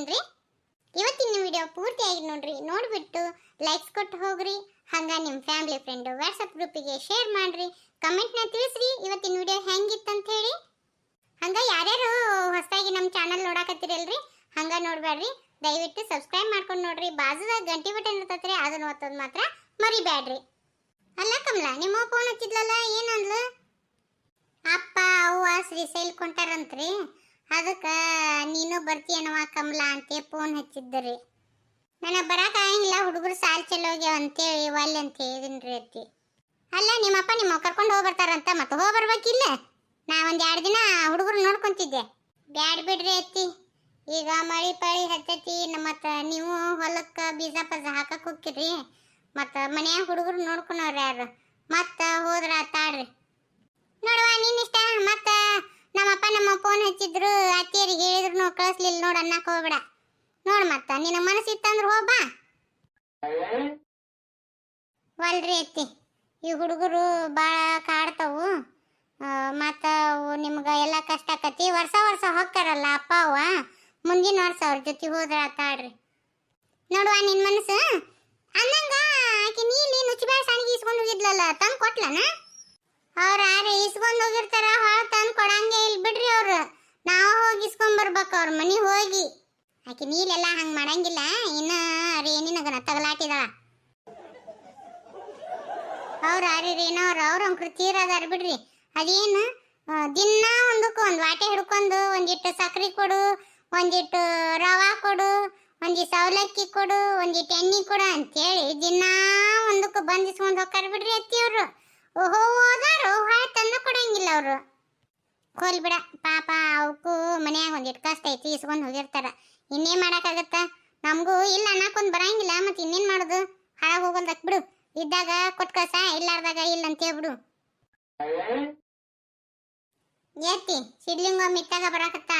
ಮಾಡ್ತೇನ್ರಿ ಇವತ್ತಿನ ವಿಡಿಯೋ ಪೂರ್ತಿಯಾಗಿ ನೋಡ್ರಿ. ನೋಡ್ಬಿಟ್ಟು ಲೈಕ್ಸ್ ಕೊಟ್ಟು ಹೋಗ್ರಿ. ಹಂಗ ನಿಮ್ಮ ಫ್ಯಾಮಿಲಿ ಫ್ರೆಂಡು ವಾಟ್ಸಪ್ ಗ್ರೂಪಿಗೆ ಶೇರ್ ಮಾಡ್ರಿ. ಕಮೆಂಟ್ನ ತಿಳಿಸ್ರಿ. ಇವತ್ತಿನ ವಿಡಿಯೋ ಹೆಂಗಿತ್ತಂತ ಹೇಳಿ ಹಂಗ ಯಾರ್ಯಾರು ಹೊಸದಾಗಿ ನಮ್ಮ ಚಾನಲ್ ನೋಡಾಕತ್ತೀರಲ್ರಿ? ಹಂಗ ನೋಡ್ಬೇಡ್ರಿ ದಯವಿಟ್ಟು ಸಬ್ಸ್ಕ್ರೈಬ್ ಮಾಡ್ಕೊಂಡು ನೋಡ್ರಿ. ಬಾಜುದಾಗ ಗಂಟೆ ಬಟನ್ ಇರ್ತತ್ರಿ, ಅದನ್ನ ಒತ್ತೋದು ಮಾತ್ರ ಮರಿಬೇಡ್ರಿ ಅಲ್ಲ ಕಮಲ, ನಿಮ್ಮ ಫೋನ್ ಹಚ್ಚಿದ್ಲಲ್ಲ? ಏನಂದ್ಲು? ಅಪ್ಪ, ಅವ್ವ, ಶ್ರೀಶೈಲ್ ಕೊಂಟಾರಂತ್ರಿ. ಅದಕ್ಕೆ ನೀನು ಬರ್ತೀಯನವ ಕಮಲ ಅಂತ ಫೋನ್ ಹಚ್ಚಿದ್ದರಿ. ನನಗೆ ಆಗಿಲ್ಲ ಹುಡುಗರು ಸಾಲ್ ಚಲೋ ಹೋಗ್ಯಾವ ಅಂತೇಳಿ ಒಲ್ಲೆ ಅಂತ ಹೇಳಿದ್ರಿ ಅತ್ತಿ. ಅಲ್ಲ, ನಿಮ್ಮಪ್ಪ ನಿಮ್ಮ ಕರ್ಕೊಂಡು ಹೋಗ್ಬರ್ತಾರಂತ ಮತ್ತೆ ಹೋಗಿ ಬರ್ಬೇಕಿಲ್ಲ ನಾ ಒಂದು ಎರಡು ದಿನ ಹುಡುಗರು ನೋಡ್ಕೊಂತಿದ್ದೆ. ಬ್ಯಾಡ್ ಬಿಡ್ರಿ ಅತ್ತಿ. ಈಗ ಮಳಿ ಪಳಿ ಹತ್ತೈತಿ, ಮತ್ತು ನೀವು ಹೊಲಕ್ಕೆ ಬೀಜ ಪಜ ಹಾಕಕ್ಕೆ ಹೋಗ್ತೀರಿ. ಮತ್ತು ಮನ್ಯಾಗ ಹುಡುಗರು ನೋಡ್ಕೊಳವ್ರು ಯಾರು? ಮತ್ತು ಹೋದ್ರ ತಾಡ್ರಿ ನೋಡುವ, ನಿನ್ನಿಷ್ಟ? ಮತ್ತು ನಮ್ಮಪ್ಪ ನಮ್ಮ ಫೋನ್ ಹಚ್ಚಿದ್ರು, ಅತ್ತಿಯರಿಗೆ ಹೇಳಿದ್ರು ಕಳಿಸ್ಲಿಲ್ಲ ನೋಡು ಅನ್ನಕ್ಕೆ ಹೋಗ್ಬೇಡ. ನೋಡು ಮತ್ತ, ನಿನ್ನ ಮನಸ್ಸಿತ್ತಂದ್ರೆ ಹೋಗ್ಬಾ ವಲ್ರಿ ಅತ್ತಿ, ಈ ಹುಡುಗರು ಭಾಳ ಕಾಡ್ತಾವು. ಮತ್ತು ನಿಮ್ಗೆ ಎಲ್ಲ ಕಷ್ಟ ಆಕತಿ. ವರ್ಷ ವರ್ಷ ಹೋಗ್ತಾರಲ್ಲ ಅಪ್ಪ ಅವ್ವ ಮುಂದಿನ ವರ್ಷ ಅವ್ರ ಜೊತೆ ಹೋದ್ರ ಆತಾಡ್ರಿ ನೋಡುವ ನಿನ್ನ ಮನಸ್ಸು. ಅನ್ನಂಗ ಆಕೆ ನೀಲಿ ನುಚ್ಚಿಬೇಳೆ ಸಣ್ಣಗೆ ಇಸ್ಕೊಂಡು ಹೋಗಿದ್ಲಲ್ಲ, ತಂದು ಕೊಟ್ಲನ? ಅವ್ರ ಯಾರು ಇಸ್ಕೊಂಡು ಹೋಗಿರ್ತಾರ, ಹೊಳ ತಂದು ಕೊಡಂಗೆ ಇಲ್ಲಿ ಬಿಡ್ರಿ ಅವ್ರು. ನಾವು ಹೋಗಿ ಇಸ್ಕೊಂಡ್ ಬರ್ಬೇಕು ಅವ್ರ ಮನೆ ಹೋಗಿ. ಆಕೆ ನೀಲೆಲ್ಲ ಹಂಗೆ ಮಾಡಂಗಿಲ್ಲ, ಇನ್ನ ರೇಣಿನಗನ ತಗಲಾಟಿದಾಳ. ಅವ್ರ ಯಾರು ರೇಣವ್ರು ಅವ್ರ ಅಂಕ್ರು ತೀರದಾರ ಬಿಡ್ರಿ. ಅದೇನು ದಿನ ಒಂದಕ್ಕೆ ಒಂದು ವಾಟೆ ಹಿಡ್ಕೊಂಡು ಒಂದಿಟ್ಟು ಸಕ್ರೆ ಕೊಡು, ಒಂದಿಟ್ಟು ರವಾ ಕೊಡು ಒಂದಿಷ್ಟು ಅವಲಕ್ಕಿ ಕೊಡು, ಒಂದಿಟ್ಟು ಎಣ್ಣೆ ಕೊಡು ಅಂತೇಳಿ ದಿನ ಒಂದಕ್ಕೆ ಬಂದಿಸ್ಕೊಂಡು ಹೋಗ್ತಾರೆ ಬಿಡ್ರಿ ಅತ್ತಿಯವರು. ಹೋದಾರು ಹೊಳ ತಂದು ಕೊಡಂಗಿಲ್ಲ ಅವರು. ಹೋಲ್ ಬಿಡ. ಪಾಪ ಅವಕ್ಕೂ ಮನ್ಯಾಗ ಒಂದು ಇಟ್ಕಾಸ್ತ ಐತಿ, ಇಸ್ಕೊಂಡು ಹೋಗಿರ್ತಾರ. ಇನ್ನೇನ್ ಮಾಡಕ್ಕಾಗತ್ತ? ನಮಗೂ ಇಲ್ಲ ಅನ್ನಕ್ಕೊಂದು ಬರಂಗಿಲ್ಲ, ಮತ್ತೆ ಇನ್ನೇನು ಮಾಡೋದು? ಹಾಳಾಗಿ ಹೋಗೋದು ಬಿಡು. ಇದ್ದಾಗ ಕೊಟ್ಟು ಕಸ ಇಲ್ಲಾರ್ದಾಗ ಇಲ್ಲ ಅಂತ ಹೇಳ್ಬಿಡು. ಏತಿ, ಸಿಡ್ಲಿಂಗ ಮಿತ್ತಾಗ ಬರಾಕತ್ತ?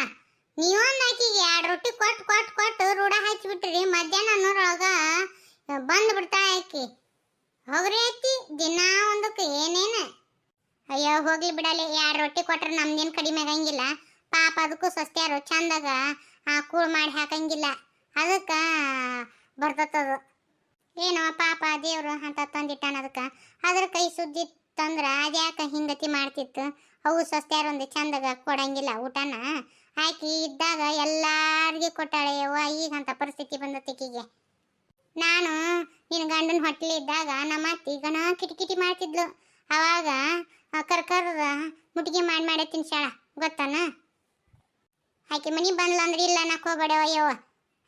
ನೀವೊಂದು ಆಕಿಗೆ ಎರಡು ರೊಟ್ಟಿ ಕೊಟ್ಟು ಕೊಟ್ಟು ಕೊಟ್ಟು ರೂಢ ಹಚ್ಚಿಬಿಟ್ರಿ ಮಧ್ಯಾಹ್ನ ಅನ್ನೋರೊಳಗ ಬಂದು ಬಿಡ್ತಾ ಆಕಿ. ಹೋಗ್ರಿ ಅತ್ತಿ ದಿನ ಒಂದಕ್ಕೆ ಏನೇನು? ಅಯ್ಯೋ, ಹೋಗ್ಲಿ ಬಿಡಲಿ. ಎರಡು ರೊಟ್ಟಿ ಕೊಟ್ರೆ ನಮ್ದೇನು ಕಡಿಮೆ ಆಗಂಗಿಲ್ಲ. ಪಾಪ ಅದಕ್ಕೂ ಸ್ವಸ್ತ್ಯಾರು ಚಂದಾಗ ಕೂಳ್ ಮಾಡಿ ಹಾಕಂಗಿಲ್ಲ. ಅದಕ್ಕೆ ಬರ್ತತದು ಏನೋ ಪಾಪ ದೇವರು ಅಂತ ತಂದಿಟ್ಟಾನ ಅದಕ್ಕೆ. ಅದ್ರ ಕೈ ಸುದ್ದಿ ತಂದ್ರ ಅದ್ಯಾಕೆ ಹಿಂಗತಿ ಮಾಡ್ತಿತ್ತು? ಅವು ಸ್ವಸ್ತ್ಯಾರ ಒಂದು ಚಂದಾಗ ಕೊಡಂಗಿಲ್ಲ ಊಟನ. ಆಕಿ ಇದ್ದಾಗ ಎಲ್ಲಾರ್ಗಿ ಕೊಟ್ಟಾಳೆ, ಯವ್ವ ಈಗ ಅಂತ ಪರಿಸ್ಥಿತಿ ಬಂದತ್ತಿಕಿಗೆ ನಾನು ನಿನ್ನ ಗಂಡನ ಹೊಟ್ಟೆಲಿ ಇದ್ದಾಗ ನಮ್ಮ ಅತ್ತಿ ಗಣ ಕಿಟಕಿಟಿ ಮಾಡ್ತಿದ್ಲು. ಅವಾಗ ಕರ್ಕರ್ರ ಮುಟ್ಟಿಗೆ ಮಾಡಿ ಮಾಡೇ ತಿನ್ಸಾಳ ಗೊತ್ತಾನ? ಆಕೆ ಮನಿ ಬಂದ್ಲ ಅಂದ್ರೆ ಇಲ್ಲ ನಾಕ್ ಹೋಗ್ಬೇಡವ ಯವ್ವ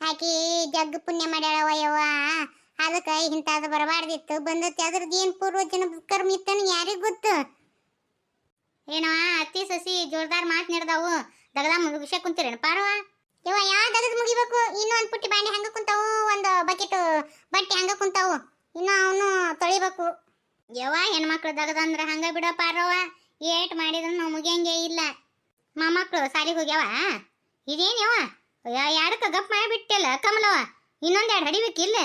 ಆಕಿ ಜಗ್ ಪುಣ್ಯ ಮಾಡ್ಯಾಳವ ಯವ್ವ ಅದಕ್ಕೆ ಇಂಥದ್ದು ಬರಬಾರ್ದಿತ್ತು. ಬಂದತ್ತೆ ಅದ್ರದ್ದು ಏನು ಪೂರ್ವ ಜನ ಕರ್ಮ ಇತ್ತನ ಯಾರಿಗೆ ಗೊತ್ತು? ಏನೋ ಅತ್ತಿ ಸಸಿ ಜೋರ್ದಾರ್ ಮಾತು ನಡೆದವು. ದಗದ ಮುಗಿಸ ಕುಂತಿರೇನು ಪಾರವ ಯವ್ವ, ಯಾವ ದಗದ ಮುಗಿಬೇಕು? ಇನ್ನೂ ಒಂದು ಪುಟ್ಟಿ ಬಾಂಡೆ ಹಂಗ ಬಕೆಟ್ ಬಟ್ಟೆ ಹಂಗ ಕುಂತಾವು. ಇನ್ನು ಅವನು ತೊಳಿಬೇಕು. ಯವ್ವ ಹೆಣ್ಮಕ್ಳು ದಗದಂದ್ರೆ ಹಂಗ ಬಿಡಪ್ಪ ಅರವ ಏಟ್ ಮಾಡಿದ್ರು ನಾವು ಮುಗಿಯಂಗೆ ಇಲ್ಲ. ಮೊಮ್ಮಕ್ಳು ಸಾಲಿಗೆ ಹೋಗ್ಯಾವ? ಇದೇನ್ ಯವ್ವ? ಯಾರಕ್ಕ ಗಪ್ ಮಾಡಿಬಿಟ್ಟಿಲ್ಲ ಕಮಲವ ಇನ್ನೊಂದೆರಡು ಹಡಿಬೇಕಿಲ್ಲ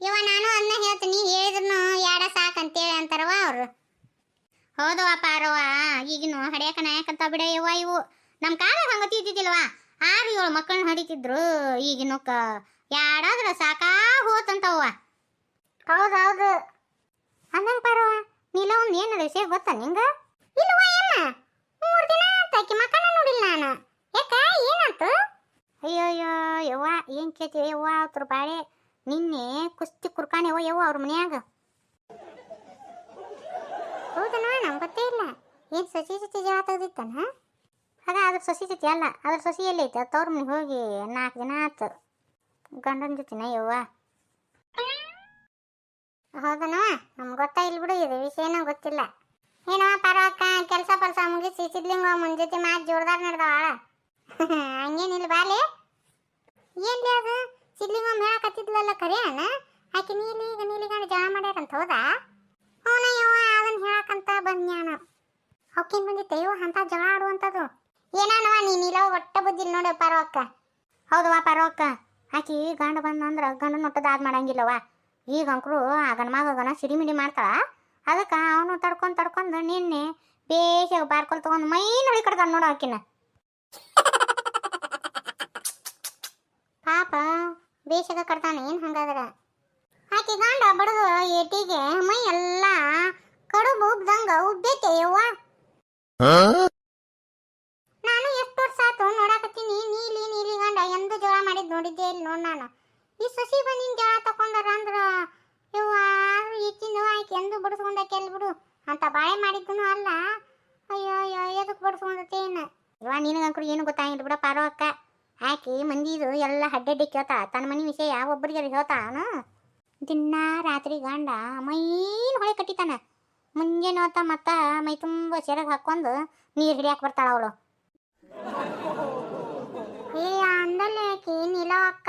ಯವ ನಾನು ಅನ್ನ ಹೇಳ್ತೀನಿ. ಹೇಳಿದ್ರು ಯಾಡ ಸಾಕಂತೇಳಿ ಅಂತಾರವ ಅವರು. ಹೌದವ ಪಾರವ ಈಗಿನ ಹಡಿಯಕ ನಾಯಕಂತ ಬಿಡ ಯವ್ವ ಇವು. ನಮ್ಮ ಕಾಲ ಹಂಗ ತಿದ್ದಿದ್ದಿಲ್ವ ಆರು ಏಳು ಮಕ್ಕಳನ್ನ ಹಡಿತಿದ್ರು ಈಗಿನಕ್ಕ ಯಾಡಾದ್ರ ಸಾಕಾ ಹೋತಂತವ್ವ ಹೌದೌದು. ಅಂದಂಗ ಪಾರವ್ವ ನೀಲ ಒಂದು ಏನು ವಿಷಯ ಗೊತ್ತಾ ನಿಂಗ? ಇಲ್ವ ಏನ ಮೂರು ದಿನ ಆತಾಕಿ ಮಕ್ಕಳನ್ನ ನೋಡಿಲ್ಲ ನಾನು. ಯಾಕ ಏನಾತು? ಅಯ್ಯೋ ಅಯ್ಯೋ ಯವ್ವ ಏನ್ ಕೇತಿ ಯವ್ವ ಅವ್ರ ಬಾಳೆ. ನಿನ್ನೆ ಕುಸ್ತಿ ಕುರ್ಕಾನೆ ಯವ್ವ ಯವ್ವ ಅವ್ರ ಮನ್ಯಾಗ. ಹೌದನ ನಂಗೆ ಗೊತ್ತೇ ಇಲ್ಲ. ಏನು ಸಸಿ ಸಸಿ ಜಗಳ ತೆಗ್ದಿತ್ತಾನ? ಅದ ಅದ್ರ ಸಸಿ ಜೊತೆ ಅಲ್ಲ ಅದ್ರ ಸಸಿ ಎಲ್ಲೈತೆ ತವ್ರ ಮನೆಗೆ ಹೋಗಿ ನಾಲ್ಕು ದಿನ ಆತು. ಗಂಡನ ಜೊತೆನ ಯವ್ವ? ಹೌದನವ ನಮ್ಗೆ ಗೊತ್ತಾಗಿಲ್ಲ ಬಿಡು, ಇದು ವಿಷಯನ ಗೊತ್ತಿಲ್ಲ. ಏನೋ ಪರವಕ್ಕ ಕೆಲಸ ಪಲ್ಸ ಮುಗಿಸಿ ಸಿದ್ಲಿಂಗ ಜೊತೆ ಮಾತು ಜೋರ್ದಾರ್ ನಡೆದವಾಳ ಹಂಗೇನಿಲ್ಲ ಬಾಲಿ ಏನ್ಲಿ ಅದು? ಸಿದ್ಲಿಂಗ ಹೇಳಕತ್ತಿದ್ಲಲ್ಲ ಕರಿ ಅಣ್ಣ ಆಕೆ ನೀಲಿ ಈಗ ನೀಲಿಗಂಡ ಮಾಡ್ಯಾರ ಮಾಡ್ಯಾರಂತ ಹೌದಾ? ಅವನ ಯವ್ವ ಅದನ್ನ ಹೇಳಕಂತ ಬಂದ್ಯಾನ ಅವಕ್ಕೇನ್ ಬಂದಿತ್ತೆ ಯವ್ವ, ಅಂತ ಜಗಳ ಆಡುವಂಥದ್ದು ಏನಾನವ ನೀನಿಲ್ಲ ಒಟ್ಟ ಬುದ್ಧಿಲ್ ನೋಡಿ ಪರವಕ್ಕ. ಹೌದವ ಪರವಕ್ಕ. ಆಕಿ ಗಂಡ ಬಂದಂದ್ರ ಗಂಡನ ಒಟ್ಟದಾದ್ ಮಾಡಂಗಿಲ್ಲವ ಈಗ ಅಂಕರು ಆ ಮಗನ ಸಿಡಿಮಿಡಿ ಮಾಡ್ತಾಳ. ಅದಕ್ಕೆ ಅವನು ತಡ್ಕೊಂಡ್ ತಡ್ಕೊಂಡು ನಿನ್ನೆ ಬೇಷಾಗ ಬಾರ್ಕೊಲ್ ತೊಗೊಂಡು ಮೈನ್ ಹೊಳಿ ಕಡ್ತಾನ ನೋಡು ಆಕಿನ. ಪಾಪ ಬೇಷಗ ಕಡ್ತಾನೆ ಏನು ಹಂಗಾದ್ರೆ? ಆಕಿ ಗಂಡ ಬಡದು ಏಟಿಗೆ ಮೈ ಎಲ್ಲ ಕಡುಬು ಉಬ್ದಂಗ ಉಬ್ಬೈತೆ ಯವ್ವ. ಮಾಡಿದ್ದನು ಅಲ್ಲ. ಅಯ್ಯೋ ಅಯ್ಯೋ ಎದಕ್ಕೆ ಬಡಿಸ್ಕೊಂಡತೆ ಏನು ಇವ ನಿನಗಂಕರು ಏನು ಗೊತ್ತಾಗಿಲ್ಲ ಬಿಡ ಪಾರೋ ಅಕ್ಕ. ಆಕಿ, ಮಂದಿದು ಎಲ್ಲ ಹಡ್ಡಡ್ಡಿ ಕೇಳ್ತಾ ತನ್ನ ಮನೆ ವಿಷಯ ಒಬ್ಬರಿಗೆ ಹೇಳ್ತಾನು ದಿನ ರಾತ್ರಿ ಗಂಡ ಮೈನ್ ಹೊಳೆ ಕಟ್ಟಿತಾನ. ಮುಂಜಾನೆ ಹೊತ್ತ ಮತ್ತ ಮೈ ತುಂಬ ಸೆರಗ್ ಹಾಕೊಂಡು ನೀರು ಹಿಡಿಯಾಕ ಬರ್ತಾಳ ಅವಳು. ಏ, ಅಂದಲ್ಲೇ ಆಕಿ ನಿಲವಕ್ಕ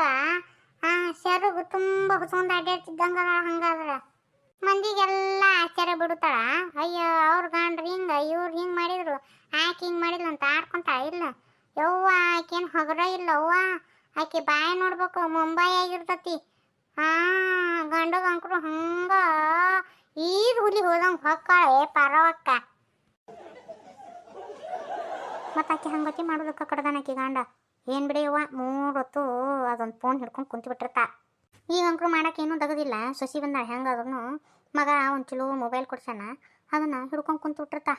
ಆ, ಸೆರಗು ತುಂಬ ಹೊಸ್ಕೊಂಡ್ ಅಡ್ಡಾಡ್ತಿದ್ದಂಗ ಹಂಗಾದ್ರ. ಮಂದಿಗೆಲ್ಲ ಆಶ್ಚರ್ಯ ಬಿಡುತ್ತಾಳ. ಅಯ್ಯೋ, ಅವ್ರ ಗಂಡ್ರು ಹಿಂಗ, ಇವ್ರು ಹಿಂಗ ಮಾಡಿದ್ರು, ಆಕೆ ಹಿಂಗ ಮಾಡಿದ್ಲು ಅಂತ ಆಡ್ಕೊಂತಾಳ. ಇಲ್ಲ, ಯವ್ವ, ಆಕೇನ್ ಹೊಗರ ಇಲ್ಲ, ಅವ್ವ. ಆಕೆ ಬಾಯ ನೋಡ್ಬೇಕು ಮುಂಬೈ ಆಗಿರ್ತತಿ. ಹಾ ಗಂಡಗ ಅಂಕರು ಹಂಗ ಈದ್ ಹುಲಿ ಹೋದಂಗ ಹೊಕ್ಕಾಳೆ. ಪರವಕ್ಕ. ಮತ್ತ ಆಕೆ ಹಂಗತಿ ಮಾಡೋದಕ್ಕೆ ಕಡ್ದಾನ ಆಕೆ ಗಂಡ. ಏನ್ ಬಿಡಿಯವ್ವ ಮೂರ್ ಹೊತ್ತು ಅದೊಂದು ಫೋನ್ ಹಿಡ್ಕೊಂಡು ಕುಂತು ಬಿಟ್ಟಿರ್ತಾ ಈಗ ಅಂಕ್ರು ಮಾಡಕ್ಕೆ ಏನೂ ಸಸಿ ಸೊಸಿ ಬಂದಾಳ ಹೆಂಗಾದ್ರೂ ಮಗ ಒಂದು ಚಲೋ ಮೊಬೈಲ್ ಕೊಡ್ಸಣ. ಅದನ್ನು ಹಿಡ್ಕೊಂಡು ಕುಂತು ಬಿಟ್ಟಿರ್ತ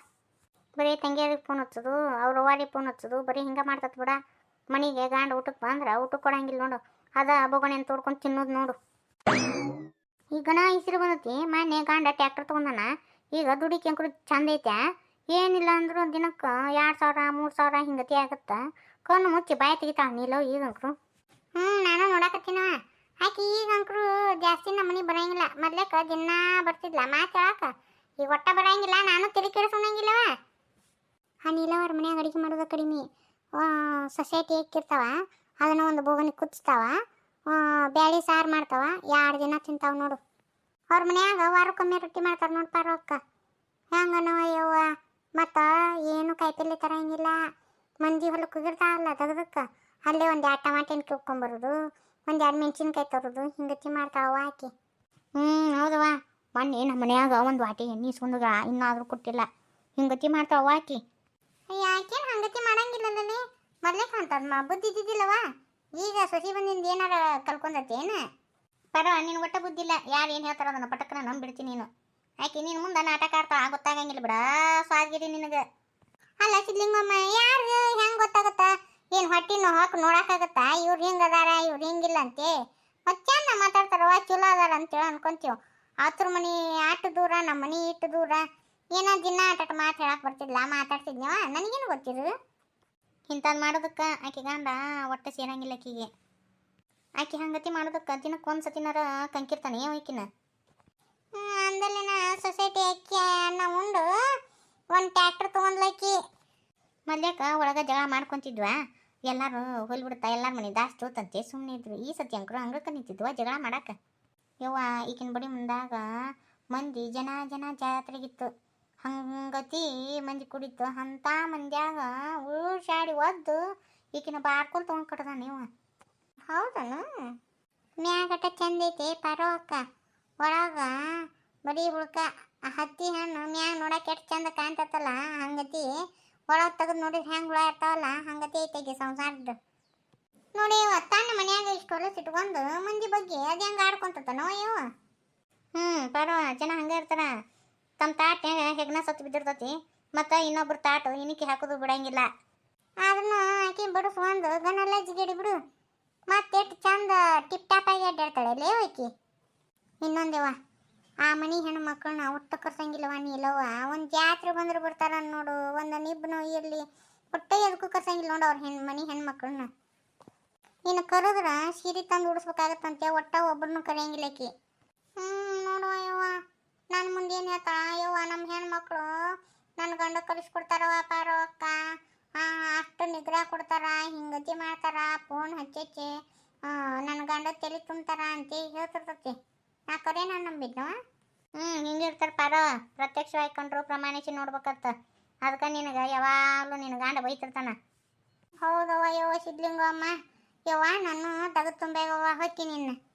ಬರೀ ತಂಗಿಯರಿಗೆ ಫೋನ್ ಹಚ್ಚೋದು, ಅವ್ರ ಫೋನ್ ಹಚ್ಚೋದು, ಬರೀ ಹಿಂಗೆ ಮಾಡ್ತತ್ ಬಿಡ. ಮನೆಗೆ ಗಾಂಡ ಊಟಕ್ಕೆ ಬಂದ್ರೆ ಊಟಕ್ಕೆ ಕೊಡಂಗಿಲ್ಲ ನೋಡು. ಅದ ಬೊಗಣೆ ಅಂತ ತೋಡ್ಕೊಂಡು ತಿನ್ನೋದು ನೋಡು. ಈಗ ಗಣ ಇಸಿರು ಬಂದತಿ, ಮೊನ್ನೆ ಗಾಂಡ ಟ್ಯಾಕ್ಟರ್ ತೊಗೊಂಡನ. ಈಗ ದುಡಿಕೆ ಅಂಕರು ಚಂದ ಐತೆ ಏನಿಲ್ಲ ಅಂದ್ರೂ ದಿನಕ್ಕೆ ಎರಡು ಸಾವಿರ, ಮೂರು ಸಾವಿರ ಹಿಂಗತಿ ಆಗುತ್ತೆ. ಕಣ್ಣು ಮುಚ್ಚಿ ಬಾಯಿ ತೆಗಿತಾವ ನೀಲೋ ಈಗ ಅಂಕರು ಹ್ಞೂ ನಾನು ನೋಡಕತ್ತೀನವ ಆಕೆ ಈಗ ಅಂಕರು ಜಾಸ್ತಿ ನಮ್ಮ ಮನೆ ಬರಂಗಿಲ್ಲ. ಮೊದ್ಲೇಕ ದಿನ ಬರ್ತಿದ್ಲ. ಮಾತಾಡಕ ಈಗ ಒಟ್ಟ ಬರೋಂಗಿಲ್ಲ. ನಾನು ತಿಳಿ ಕೆಡಿಸ್ಕೊಂಡಂಗಿಲ್ಲವ ಆ ನೀಲವ್ರ ಮನ್ಯಾಗ ಅಡಿಗೆ ಮಾಡೋದು ಕಡಿಮೆ. ಸೊಸೈಟಿ ಇಕ್ಕಿರ್ತಾವ ಅದನ್ನು ಒಂದು ಬೋಗನಿ ಕುದಿಸ್ತಾವ. ಬ್ಯಾಳಿ ಸಾರು ಮಾಡ್ತಾವ. ಎರಡು ದಿನ ತಿಂತಾವ ನೋಡು. ಅವ್ರ ಮನ್ಯಾಗ ವಾರಕ್ಕೊಮ್ಮೆ ರೊಟ್ಟಿ ಮಾಡ್ತಾರೆ ನೋಡು ಪಾರಕ್ಕ ಹೆಂಗನೋ ಅಯ್ಯವ್ವ ಮತ್ತು ಏನು ಕಾಯಿಪಲ್ಲೆ ತರಂಗಿಲ್ಲ. ಮಂದಿ ಹೊಲಕ್ಕೆ ಹೋಗಿರ್ತಾವಲ್ಲ ತೆಗ್ದಕ್ಕೆ ಅಲ್ಲೇ ಒಂದು ಎರಡು ಟಮಾಟೆ ಹಣ್ಣು ಕಿತ್ಕೊಂಬರೋದು ಒಂದು ಎರಡು ಮೆಣಸಿನ್ಕಾಯಿ ತರೋದು ಹಿಂಗತಿ ಮಾಡ್ತಾವ ಆಕಿ. ಹ್ಞೂ ಹೌದವ್ವ. ಮೊನ್ನೆ ನಮ್ಮ ಮನ್ಯಾಗ ಒಂದು ವಾಟಿ ಎಣ್ಣೆ ಇಸ್ಕೊಂಡಾಗ ಇನ್ನಾದರೂ ಕೊಟ್ಟಿಲ್ಲ. ಹಿಂಗತಿ ಮಾಡ್ತಾವ ಆಕಿ. ಯಾಕೇನು ಹಂಗತಿ ಮಾಡಂಗಿಲ್ಲಲ್ಲೇ ಮೊದಲೇ ಕಾಣ್ತದ ಮಾ ಬುದ್ಧಿ ಇದ್ದಿದ್ದಿಲ್ಲವ ಈಗ ಸೊಸಿ ಬಂದಿಂದ ಏನಾರ ಕಲ್ಕೊಂಡತ್ತೇನು ಏನು? ಪರವ ನಿನ್ ಒಟ್ಟ ಬುದ್ಧಿ ಇಲ್ಲ. ಯಾರು ಏನು ಹೇಳ್ತಾರ ಅದನ್ನ ಪಟಕ್ಕನ ನಂಬಿಡ್ತೀನಿ ನೀನು. ಆಕೆ ನೀನು ಮುಂದೆ ನಾಟಕ ಆಡ್ತಾಳ ಗೊತ್ತಾಗಂಗಿಲ್ಲ ಬಿಡ. ಸ್ವಾದ್ಗಿರಿ ನಿನಗೆ. ಅಲ್ಲ ಸಿದ್ಲಿಂಗಮ್ಮ ಯಾರು ಹೆಂಗೆ ಗೊತ್ತಾಗತ್ತ? ಹೊಟ್ಟಿನ ಹಾಕಿ ನೋಡಕ್ಕಾಗತ್ತಾ? ಇವ್ರು ಹಿಂಗೆ ಅದಾರ ಇವ್ರು ಹಿಂಗಿಲ್ಲ ಅಂತೆ. ಮತ್ತೆ ಚೆಂದ ಮಾತಾಡ್ತಾರವ ಚಲೋ ಅದಾರ ಅಂತೇಳಿ ಅನ್ಕೊಂತೀವಿ. ಆತ್ರ ಮನೆ ಆಟ ದೂರ ನಮ್ಮ ಮನೆ ಇಟ್ಟು ದೂರ. ಏನೋ ದಿನ ಆಟ ಮಾತು ಹೇಳಕ್ಕೆ ಬರ್ತಿದ್ಲ ಮಾತಾಡ್ತಿದ್ನವ ನನಗೇನು ಗೊತ್ತಿರು ಇಂಥದ್ದು ಮಾಡೋದಕ್ಕೆ ಆಕೆ ಗಂಡ ಒಟ್ಟು ಸೇರಂಗಿಲ್ಲ ಆಕಿಗೆ. ಆಕೆ ಹಂಗತಿ ಮಾಡೋದಕ್ಕೆ ದಿನಕ್ಕೆ ಒಂದು ಸತಿನಾರ ಕಂಕಿರ್ತಾನೆ ಆಕಿನ ಅಂದಲ್ಲಿನ ಸೊಸೈಟಿ ಅಕ್ಕಿ ಅನ್ನ ಉಂಡು. ಒಂದು ಟ್ಯಾಕ್ಟರ್ ತೊಗೊಂಡ್ಲಕ್ಕಿ ಮೊದ್ಲೇಕ ಒಳಗೆ ಜಗಳ ಮಾಡ್ಕೊಂತಿದ್ವಾ? ಎಲ್ಲರೂ ಹೋಲ್ಬಿಡ್ತಾ ಎಲ್ಲಾರ ಮನೆ ದಾಸ್ ತೋತಂತೆ. ಸುಮ್ಮನೆ ಇದ್ರು. ಈ ಸತಿ ಅಂಕರು ಹಂಗಕ್ಕೆ ನಿಂತಿದ್ವ ಜಗಳ ಮಾಡಕ್ಕೆ ಯವ್ವ ಈಗಿನ ಬಡಿ ಮುಂದಾಗ ಮಂದಿ ಜನ ಜನ ಜಾತ್ರೆಗಿತ್ತು. ಹಂಗತಿ ಮಂದಿ ಕುಡಿತು ಅಂಥ ಮಂದ್ಯಾಗ ಉಳ್ಸಾಡಿ ಒದ್ದು ಈಕಿನ ಬಾರ್ಕೊಂಡು ತೊಗೊಂಡು ಕಟ್ಟದ ನೀವು ಹೌದನು? ಮ್ಯಾಗಟ ಚಂದ ಐತೆ ಪರೋ ಅಕ್ಕ ಒಳಗ ಬರೀ ಹುಳ್ಕ ಹತ್ತಿ ಹಣ್ಣು ಮ್ಯಾಗ ನೋಡಕ್ಕೆ ಎಷ್ಟು ಚಂದ ಕಾಣ್ತತ್ತಲ್ಲ, ಹಂಗತಿ ಒಳಗೆ ತೆಗೆದು ನೋಡಿದ್ರೆ ಹೆಂಗೆ ಹುಳ ಇರ್ತಾವಲ್ಲ, ಹಂಗತಿ ಐತೆಗೆ ಸಂಸಾರದ್ದು. ನೋಡಿ ಇವ ತನ್ನ ಮನ್ಯಾಗ ಇಷ್ಟು ಹೊಲಸು ಇಟ್ಕೊಂಡು ಮಂದಿ ಬಗ್ಗೆ ಅದು ಹೆಂಗೆ ಆಡ್ಕೊಂತನೋ ಇವ. ಹ್ಞೂ ಪರೋ ಜನ ಹಂಗೆ ಇರ್ತಾರ. ತಮ್ಮ ತಾಟ್ ಹೆಗ್ನ ಸತ್ತು ಬಿದ್ದಿರ್ತತಿ, ಮತ್ತು ಇನ್ನೊಬ್ರು ತಾಟು ಇನಿಕೆ ಹಾಕೋದು ಬಿಡಂಗಿಲ್ಲ. ಆಕೆ ಆಕಿ ಒಂದು ಗನೆಲ್ಲ ಜಿಗಿಡಿ ಬಿಡು. ಮತ್ತೆಷ್ಟು ಚಂದ ಟಿಪ್ ಟಾಪ್ ಆಗಿ ಅಡ್ಡಾಡ್ತಾಳೆ ಲೇ ಆಕಿ. ಇನ್ನೊಂದೇವ ಆ ಮನೆ ಹೆಣ್ಣು ಮಕ್ಕಳನ್ನ ಒಟ್ಟು ಕರ್ಸಂಗಿಲ್ಲವ ಇಲ್ಲವ ಒಂದು ಜಾತ್ರೆ ಬಂದ್ರೆ ಬರ್ತಾರ ನೋಡು. ಒಂದು ನಿಬ್ಬನು ಇರಲಿ ಒಟ್ಟೆ ಎದಕ್ಕೂ ಕರ್ಸಂಗಿಲ್ಲ ನೋಡು ಅವ್ರ ಹೆಣ್ಣು ಮನೆ ಹೆಣ್ಮಕ್ಳನ್ನ ಇನ್ನು ಕರೆದ್ರೆ ಸೀರೆ ತಂದು ಉಡಿಸ್ಬೇಕಾಗತ್ತಂತೆ ಒಟ್ಟ ಒಬ್ಬರನ್ನು ಕರೆಯಂಗಿಲ್ಲ ಆಕಿ. ಹ್ಞೂ ನೋಡುವ ಯವ್ವ ಮುಂದೆ ಏನು ಹೇಳ್ತಾಳ ಯವ್ವ ನಮ್ಮ ಹೆಣ್ಮಕ್ಳು ನನ್ನ ಗಂಡ ಕಲಿಸ್ಕೊಡ್ತಾರವ ಪಾರೋ ಅಕ್ಕ ಅಷ್ಟು ನಿಗ್ರಹ ಕೊಡ್ತಾರ, ಹಿಂಗತಿ ಮಾಡ್ತಾರ ಫೋನ್ ಹಚ್ಚಚ್ಚಿ ನನ್ನ ಗಂಡ ತಲೆ ತುಂಬ್ತಾರ ಅಂತ ಹೇಳ್ತಿರ್ತತಿ. ಕರೆ ನಾನು ನಂಬಿದ್ನು? ಹ್ಞೂ ಹಿಂಗಿರ್ತಾರೆ ಪಾರ. ಪ್ರತ್ಯಕ್ಷವಾಗಿ ಕಂಡ್ರು ಪ್ರಮಾಣಿಸಿ ನೋಡ್ಬೇಕತ್ತ ಅದಕ್ಕೆ ನಿನಗೆ ಯಾವಾಗಲೂ ನಿನ್ನ ಗಾಂಡ ಬೈತಿರ್ತಾನ. ಹೌದವ್ವ, ಯವ್ವ ಸಿದ್ಲಿಂಗಮ್ಮ ಯವ್ವ ನಾನು ತಗದು ತುಂಬೇಗವ್ವ ಹೊಕ್ಕಿ ನಿನ್ನ.